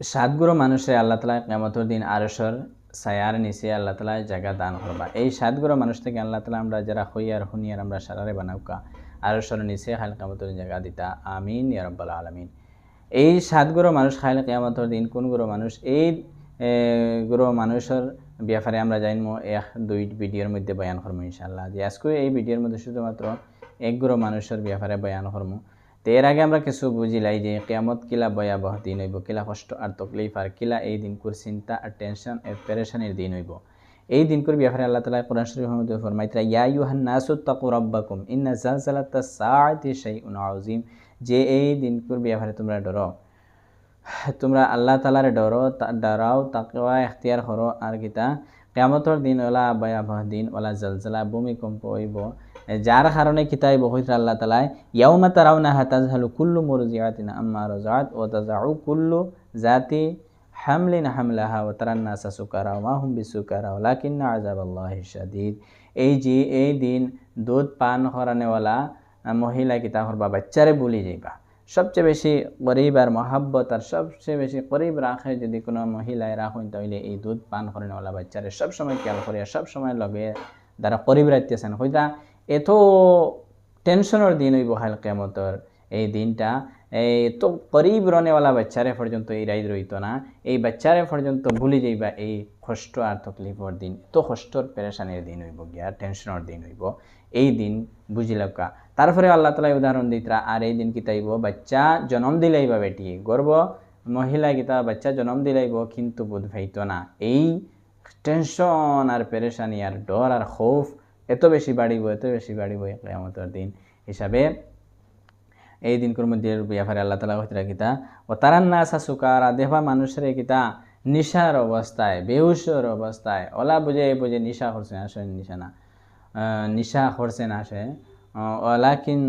সাতগুলো মানুষের আল্লাহ তালা কেমতর দিন আরসর সায়ার নিচে আল্লাহ তালা জায়গা দান করবা। এই সাতগুলো মানুষ থেকে আল্লাহ তালা আমরা যারা হইয়ার হুনিয়ার আমরা সারারে বানাউকা, আরসর নিচে খাইল কেমতর জায়গা দিতা। আমিন ইয়ারব্বাল আলমিন। এই সাতগুলো মানুষ খাইল কেমতর দিন কোন কোনগুলো মানুষ? এই গুলো মানুষের ব্যাপারে আমরা জানব এক, দুই ভিডিওর মধ্যে বয়ান করব ইনশাল্লাহ যে আজকে এই ভিডিওর মধ্যে শুধুমাত্র একগুলো মানুষের ব্যাপারে বয়ান করব। তো এর আগে আমরা কিছু বুঝিলাই যে কেমত কিলা ভয়াবহ দিন হইব, কিলা কষ্ট আর তকলিফ আর কিলা এই দিনকুর চিন্তা আর টেনশন আর পেরেশানির দিন হইব। এই দিনকুর ব্যাপারে আল্লাহ তালা কোরআন শরীফের মধ্যে ফরমাইতরা ইয়া ইউহান নাসু তাকু রব্বাকুম, ইন্না জালজালাতা সাআতি শাইউন আযীম। যে এই দিনকুর ব্যাপারে তোমরা ডরো, তোমরা আল্লাহ তালার ডরো ডরাও, তাকওয়া এখতিয়ার করো আর কিতা কেমতর দিন ওলা ভয়াবহ দিন, ওলা জলজলা, ভূমিকম্প হইব। যার কারণে কিতাব হইতে আল্লাহ তালায় ইয়াউমা তারাউনা হাতাজহালু কুল্লু মুরজিআতিন আম্মা রাজাত ও তাজাউ কুল্লু জাতি হামলিন হামলাহা ও তারান্নাসা সুকারা ওয়া হুম বিসুকারা ওয়ালাকিন্না আযাবাল্লাহি শাদীদ। এই যে, এই দিন দুধ পান করানেওয়ালা মহিলা কিতা করবা বাচ্চারে বলি যাইবা? সবচেয়ে বেশি গরিব আর মহাব্বত আর সবচেয়ে বেশি গরিব রাখে যদি কোনো মহিলায় রাখুন, তাহলে এই দুধ পান করেনওয়ালা বাচ্চারে সবসময় খেয়াল করিয়া, সবসময় লগে যারা গরিব রাখতেছেন হইতা এত টেনশনের দিন হইব হাল কেমতর এই দিনটা, এই তো গরিব রনেওয়ালা বাচ্চারে পর্যন্ত এই রাইদ রইত না। এই বাচ্চারে পর্যন্ত ভুলে যাইবা এই কষ্ট আর তকলিফর দিন। তো কষ্টর পেরেশানির দিন হইব গিয়া টেনশনের দিন হইব। এই দিন বুঝিলকা তারপরে আল্লাহ তালা উদাহরণ দিতরা আর এই দিন কিতাইব বাচ্চা জন্ম দিলাইবা বেটি। গর্ব মহিলা কিতা বাচ্চা জন্ম দিলাইব কিন্তু বোধ ভাইত না। এই টেনশন আর পেরেশানি আর ডর আর খৌফ এত বেশি বাড়িব এত বেশি বাড়িব কেয়ামতের দিন হিসাবে। এই দিনকুর মধ্যে ব্যাপারে আল্লাহ তালা হইতরা কিতা ও তারান না আসা সুকারা, দেহবা মানুষের কিতা নিশার অবস্থায়, বেহুশর অবস্থায়, ওলা বুঝে বুঝে নিশা করছে আসে নিশা না। নিশা করছে না আসে ওলাকিন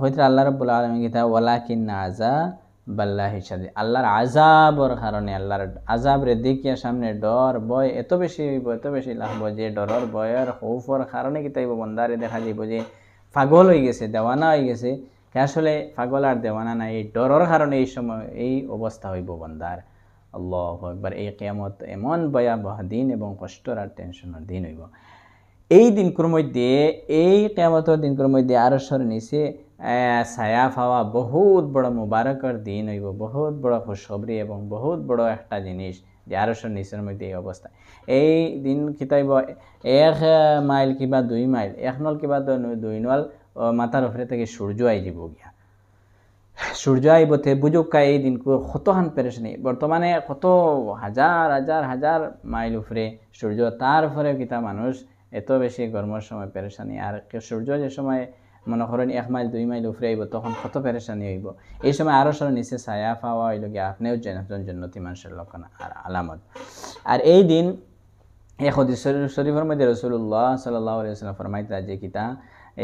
হইতরা আল্লাহ রব্বুল আলমী কিতা ওলাকিন না আজা বাল্লাহ হিসাবে আল্লাহর আজাবর কারণে আল্লাহর আজাবরে দেখিয়া সামনে ডর, ভয় এত বেশি হইব, এত বেশি লাগব যে ডরর, ভয়ের, খৌফর কারণে কিতাইব বন্দারে দেখা যাইব যে পাগল হয়ে গেছে, দেওয়ানা হয়ে গেছে। কে আসলে পাগল আর দেওয়ানা নাই, এই ডরর কারণে এই সময় এই অবস্থা হইব বন্দার। আল্লাহ একবার এই কেমত এমন ভয়াবহ দিন এবং কষ্টর আর টেনশনের দিন হইব। এই দিনকুর মধ্যে, এই কেমতর দিনকুর মধ্যে আরসর নিচে ছায়া পাওয়া বহুত বড় মুবারকর দিন হইব বহুত বড় খুশখবরি এবং বহুত বড় একটা জিনিস যে আরসর নিচের মধ্যে এই অবস্থা এই দিন কিতাইব এক মাইল কিবা দুই মাইল এক নল কিবা দুই নল মাথার উপরে থেকে সূর্য আই যাব গিয়া সূর্য আইবতে বুঝুকা এই দিন কতখান পেরেশানি বর্তমানে কত হাজার হাজার হাজার মাইল উপরে সূর্য তার উপরে কিতা মানুষ এত বেশি গরমের সময় পেরেশানি আর সূর্য যে সময় মনে করেন এক মাইল দুই মাইল উপরে আইব তখন কত পেরেশানি হইব। এই সময় আরও সর নিচে ছায়া পাওয়া হইল গিয়া আপনিও একজন জন্নতি মানুষের লক্ষণ আর আলামত। আর এই দিন এই হদিস শরীফের মধ্যে রসুল্লাহ সাল্লাহ আলিয়াল্লাম ফরমাইতা যে কিতা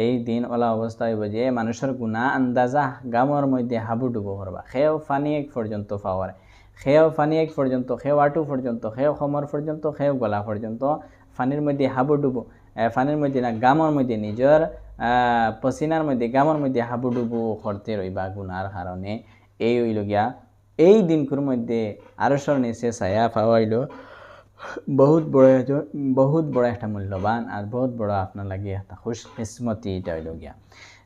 এই দিন ওলা অবস্থা হইব যে মানুষের গুণা আন্দাজা গামর মধ্যে হাবুডুবু করবা। সেও ফানি এক পর্যন্ত পাওয়ার সেও ফানি এক পর্যন্ত সেও আটু পর্যন্ত সেও সমর পর্যন্ত সেও গলা পর্যন্ত ফানির মধ্যে হাবুডুবু এ, ফানির মধ্যে না গামর মধ্যে নিজের পসিনার মধ্যে গামর মধ্যে হাবুডুবু করতে রইবা গুনার কারণে এই হইল গিয়া এই দিনকুর মধ্যে আরসর নিচে ছায়া পাওয়া হইল বহুত বড় বহুত বড় একটা মূল্যবান আর বহুত বড় আপনার লাগে একটা খুশ কিসমতি এটা হইল গিয়া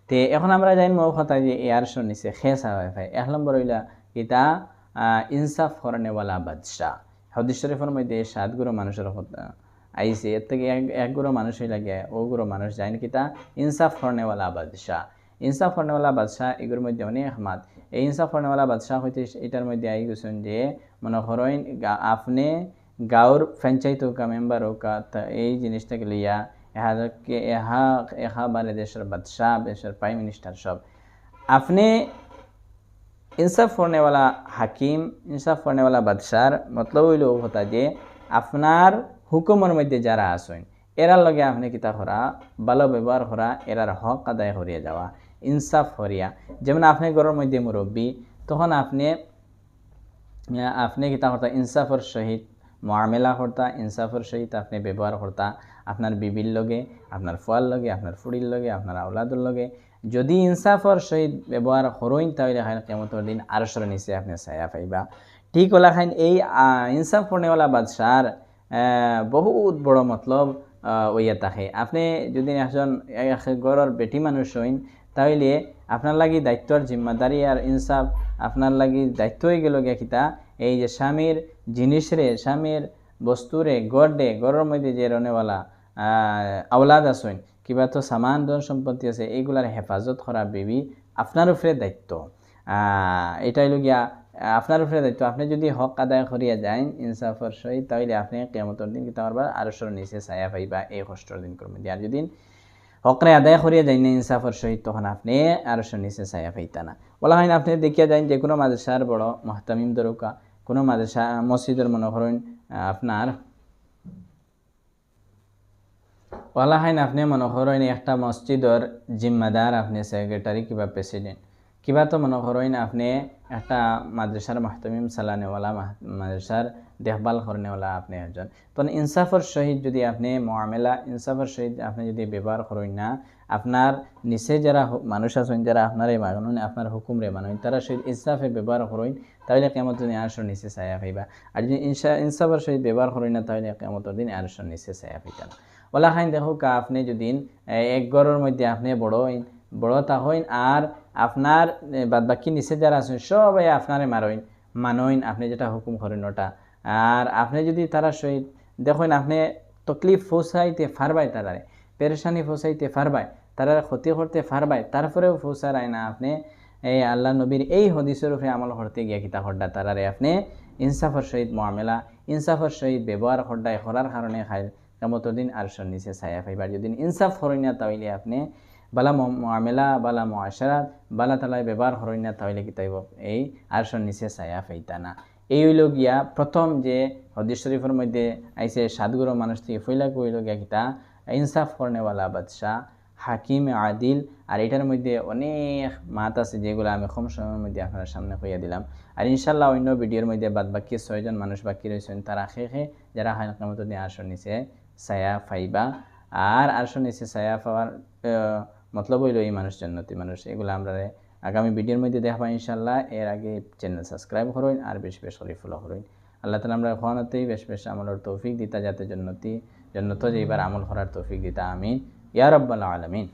তে এখন আমরা জানি মৌ কথা যে এয়ার শো নিচে খেসা হয় ভাই এক নম্বর হইলা, এটা ইনসাফ করানেওয়ালা বাদশাহ হদিস শরীফের মধ্যে সাতগুলো মানুষের কথা আইসে, এর থেকে এক একগুলো মানুষ হইলা গিয়া ওগুলো মানুষ যায় কিতা ইনসাফ করানেওয়ালা বাদশাহ। ইনসাফ করানেওয়ালা বাদশাহ এগুলোর মধ্যে অনেক মাত। এই ইনসাফ করানেওয়ালা বাদশাহ হইতে এটার মধ্যে আই গেছেন যে, মনে করেন আপনি গাঁৱৰ পঞ্চায়ত হোকা মেম্বাৰ হোকা তা- এই জিনিসটাকে লইয়া এহাকে এহা এহা বারে দেশের বাদশাহ, দেশের প্রাইম মিনিস্টার সব। আপনি ইনসাফ করনেওয়ালা হাকিম, ইনসাফ করনেওয়ালা বাদশার মতলব হইল কথা যে, আপনার হুকুমের মধ্যে যারা আসেন এরার লগে আপনি কিতা করা ভালো ব্যবহার করা এরার হক আদায় করিয়া যাওয়া ইনসাফ করিয়া যেমন আপনি ঘরের মধ্যে মুরব্বী তখন আপনি আপনি কিতা করতা ইনসাফের সহিত মোয়ামেলা করতা ইনসাফের সহিত আপনি ব্যবহার করতা আপনার বিবির লগে আপনার ফুয়ার লগে আপনার ফুড়ির লগে আপনার আওলাদর লগে। যদি ইনসাফর সহিত ব্যবহার করইন তাহলে খাইন কেমতর দিন আরশর নিচে আপনি ছায়া পাইবা। ঠিক হলা খাইন, এই ইনসাফ করনেওয়ালা বাদশার বহুত বড় মতলব ওইয়া থাকে আপনি যদি একজন এক ঘরের বেটি মানুষ হইন তাহলে আপনার লাগি দায়িত্বর জিম্মাদারি আর ইনসাফ আপনার লাগি দায়িত্ব হয়ে গেল গিয়া কিতা, এই যে স্বামীর জিনিসরে স্বামীর বস্তুরে গড়ে গড়ের মধ্যে যে রনেওয়ালা আওলাদ আসইন কিবা তো সামান ধন সম্পত্তি আছে এইগুলার হেফাজত করা বেবি আপনার উপরে দায়িত্ব। এটাই লগিয়া আপনার উপরে দায়িত্ব। আপনি যদি হক আদায় করিয়া যান ইনসাফর সহিত, তাহলে আপনি কেমতর দিন কিতা পারবা আরশর নিচে ছায়া পাইবা এই কষ্টর দিন করবেন আর যদি হকরে আদায় করিয়া যাই না ইনসাফর সহিত, তখন আপনি আরশর নিচে ছায়া পাইতা না। বলা হয় না, আপনি দেখিয়া যান যে কোনো মাদ্রাসার বড় মহতামিম দরকা কোনো মাদ্রাসা, মসজিদের মনে করেন আপনার বলা হয় না, আপনি মনে করেন একটা মসজিদর জিম্মাদার, আপনি সেক্রেটারি কিবা প্রেসিডেন্ট। কিবা তো মনে করেন আপনি একটা মাদ্রাসার মাহতামিম চালানেওয়ালা মাহ- মাদ্রাসার দেখভাল করেনেওয়ালা আপনি একজন। তো ইনসাফর সহিত যদি আপনি মহামেলা, ইনসাফর সহিত আপনি যদি ব্যবহার করেন না, আপনার নিচে যারা মানুষ আছেন, যারা আপনার এই মানুন আপনার হুকুমরে মানুন তারা সহিত ইনসাফে ব্যবহার করেন, তাহলে কেমত দিন আরশোর নিচে ছায়া পাইবা। আর যদি ইনসা ইনসাফের সহিত ব্যবহার করেন না, তাহলে কেমতর দিন আরশোর নিচে ছায়া পাইতা না। ওলা খাইন দেখো কা আপনি যদি এক ঘরের মধ্যে আপনি বড় হইন বড় তা হইন, আর আপনার বাদ বাকি নিচে যারা আছেন, সবাই আপনারে মারইন, মানইন আপনি যেটা হুকুম করেন ওটা। আর আপনি যদি তারা সহিত দেখেন আপনি তকলিফ ফোসাইতে ফারবাই তারারে, পেরেশানি ফোসাইতে ফারবাই তারা ক্ষতি করতে ফারবাই তারপরেও ফোসারায় না আপনি এই আল্লাহ নবীর এই হদিসের উপরে আমল করতে গিয়া কিতা হড্ডা তারারে আপনি, ইনসাফর সহিত মহামেলা ইনসাফর সহিত ব্যবহার হড্ডায় করার কারণে খাই কেমতর দিন আর নিচে ছায়া পাইবার। যদি ইনসাফ করেন না তাহলে আপনি বালা মামেলা বালা মহাসারাত বালা তালায় ব্যবহার করেন না তাহলে কি তাইব? এই আরশর নিচে ছায়া পাইতা না। এই হইল গিয়া প্রথম যে হদিস শরীফের মধ্যে আইসে সাতগুরো মানুষ থেকে ফইলা কইল গিয়া কিতা ইনসাফ করনেওয়ালা বাদশাহ, হাকিম আদিল আর এটার মধ্যে অনেক মাত আছে যেগুলো আমি কম সময়ের মধ্যে আপনার সামনে কইয়া দিলাম। আর ইনশাল্লাহ অন্য ভিডিওর মধ্যে বাদ বাকি ছয়জন মানুষ বাকি রয়েছেন তারা খেয়ে যারা হাইকামত দিয়ে আসর নিচে ছায়া ফাইবা। আর আসর নিচে ছায়া পাওয়ার মতলব হইল এই মানুষ জন্নতি মানুষ এগুলো আমরা আগামী ভিডিওর মধ্যে দেখবা ইনশাল্লাহ এর আগে চ্যানেল সাবস্ক্রাইব করুন আর বেশ বেশ করে ফলো করুন আল্লাহ তালা আমরা খাওয়ানোতেই বেশ বেশ আমলের তৌফিক দিতা যাতে জন্নতি জন্নত যে এবার আমল করার তৌফিক দিতা আমিন ইয়া রব্বাল আলমিন